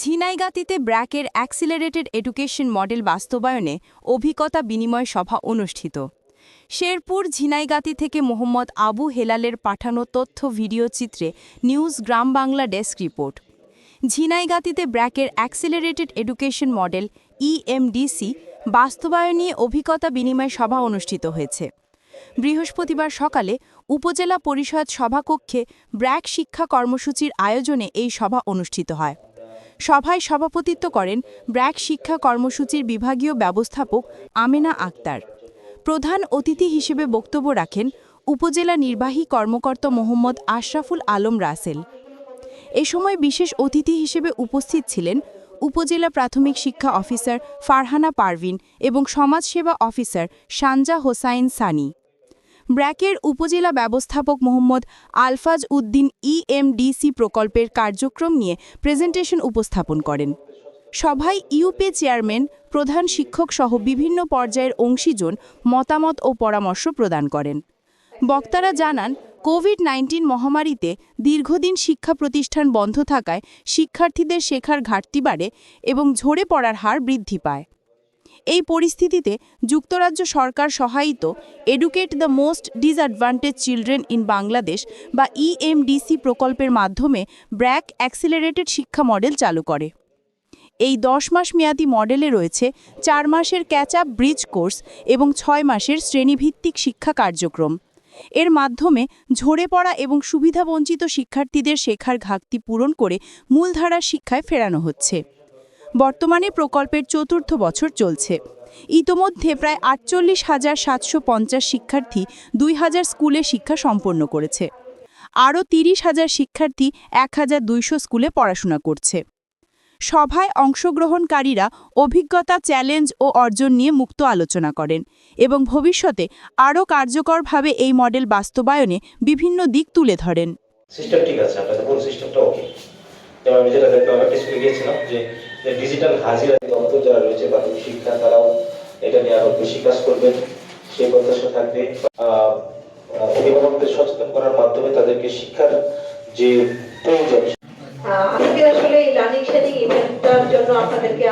ঝিনাইগাতিতে ব্র্যাকের accelerated education model বাস্তবায়নে অভিজ্ঞতা বিনিময় সভা অনুষ্ঠিত। শেরপুর ঝিনাইগাতি থেকে মোহাম্মদ আবু হেলালের পাঠানো তথ্য ভিডিও চিত্রে news Gram Bangla desk report. ঝিনাইগাতিতে ব্র্যাকের অ্যাক্সিলারেটেড এডুকেশন মডেল ইএমডিসি বাস্তবায়ন নিয়ে অভিজ্ঞতা বিনিময় সভা অনুষ্ঠিত হয়েছে। বৃহস্পতিবার সকালে উপজেলা পরিষদ সভাকক্ষে ব্র্যাক শিক্ষা কর্মসূচির আয়োজনে এই সভা অনুষ্ঠিত হয়। সভায় সভাপতিত্ব করেন ব্র্যাক শিক্ষা কর্মসূচির বিভাগীয় ব্যবস্থাপক আমেনা আক্তার। প্রধান অতিথি হিসেবে বক্তব্য রাখেন উপজেলা নির্বাহী কর্মকর্তা মোহাম্মদ আশরাফুল আলম রাসেল। এ সময় বিশেষ অতিথি হিসেবে উপস্থিত ছিলেন উপজেলা প্রাথমিক শিক্ষা অফিসার ফারহানা পারভিন এবং সমাজসেবা অফিসার সানজা হোসাইন সানি। ব্র্যাকের উপজেলা ব্যবস্থাপক মোহাম্মদ আলফাজ উদ্দিন ইএমডিসি প্রকল্পের কার্যক্রম নিয়ে প্রেজেন্টেশন উপস্থাপন করেন। সভায় ইউপি চেয়ারম্যান, প্রধান শিক্ষক সহ বিভিন্ন পর্যায়ের অংশীজন মতামত ও পরামর্শ প্রদান করেন। বক্তারা জানান, কোভিড নাইন্টিন মহামারীতে দীর্ঘদিন শিক্ষা প্রতিষ্ঠান বন্ধ থাকায় শিক্ষার্থীদের শেখার ঘাটতি বাড়ে এবং ঝরে পড়ার হার বৃদ্ধি পায়। এই পরিস্থিতিতে যুক্তরাজ্য সরকার সহায়িত educate the most disadvantaged children in Bangladesh বা ইএমডিসি প্রকল্পের মাধ্যমে ব্র্যাক অ্যাক্সিলারেটেড শিক্ষা মডেল চালু করে। এই দশ মাস মেয়াদী মডেলে রয়েছে চার মাসের ক্যাচ আপ ব্রিজ কোর্স এবং ছয় মাসের শ্রেণীভিত্তিক শিক্ষা কার্যক্রম। এর মাধ্যমে ঝরে পড়া এবং সুবিধাবঞ্চিত শিক্ষার্থীদের শেখার ঘাটতি পূরণ করে মূলধারার শিক্ষায় ফেরানো হচ্ছে। বর্তমানে প্রকল্পের চতুর্থ বছর চলছে। ইতোমধ্যে প্রায় আটচল্লিশ হাজার সাতশো পঞ্চাশ শিক্ষার্থী দুই হাজার স্কুলে শিক্ষা সম্পন্ন করেছে। আরও তিরিশ হাজার শিক্ষার্থী এক হাজার দুইশো স্কুলে পড়াশোনা করছে। সভায় অংশগ্রহণকারীরা অভিজ্ঞতা, চ্যালেঞ্জ ও অর্জন নিয়ে মুক্ত আলোচনা করেন এবং ভবিষ্যতে আরও কার্যকরভাবে এই মডেল বাস্তবায়নে বিভিন্ন দিক তুলে ধরেন। সিস্টেম ঠিক আছে, আপনাদের সিস্টেমটা ওকে আমি যেটা একটা স্কুলে গিয়েছিলাম যে ডিজিটাল হাজিরা দপ্তর যারা রয়েছে প্রাথমিক শিক্ষা, তারাও এটা নিয়ে আরও বেশি কাজ করবেন। সেই প্রত্যাশা থাকবে। অভিভাবকদের সচেতন করার মাধ্যমে তাদেরকে শিক্ষার যে প্রয়োজন আজকে আসলে এই লার্নিং শেয়ারিং ইভেন্টটার জন্য আপনাদেরকে